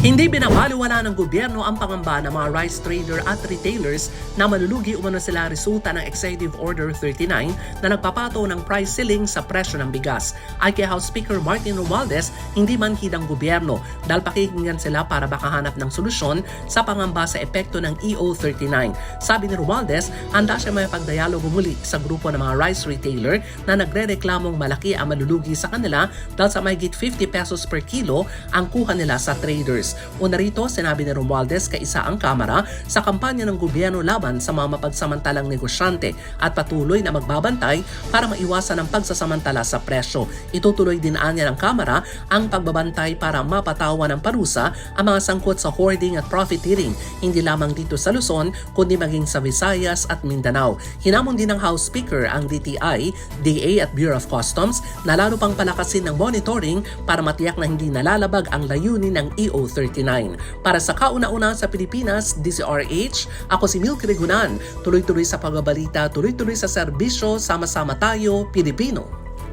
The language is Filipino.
Hindi binabaliwala ng gobyerno ang pangamba ng mga rice trader at retailers na malulugi umano sila resulta ng Executive Order 39 na nagpapato ng price ceiling sa presyo ng bigas. Ay kay House Speaker Martin Romualdez, hindi man hidang gobyerno dahil pakikinggan sila para makahanap ng solusyon sa pangamba sa epekto ng EO 39. Sabi ni Romualdez, handa siya may pagdialogo muli sa grupo ng mga rice retailer na nagre-reklamong malaki ang malulugi sa kanila dahil sa mahigit 50 pesos per kilo ang kuha nila sa traders. Una rito, sinabi ni Romualdez kaisa ang Kamara sa kampanya ng gobyerno laban sa mga mapagsamantalang negosyante at patuloy na magbabantay para maiwasan ang pagsasamantala sa presyo. Itutuloy din anya ng Kamara ang pagbabantay para mapatawan ng parusa ang mga sangkot sa hoarding at profiteering, hindi lamang dito sa Luzon, kundi maging sa Visayas at Mindanao. Hinamon din ng House Speaker ang DTI, DA at Bureau of Customs na lalo pang palakasin ng monitoring para matiyak na hindi nalalabag ang layunin ng E EO 39. Para sa kauna-una sa Pilipinas, DCRH, ako si Milk Regunan. Tuloy-tuloy sa pagbabalita, tuloy-tuloy sa serbisyo, sama-sama tayo, Pilipino.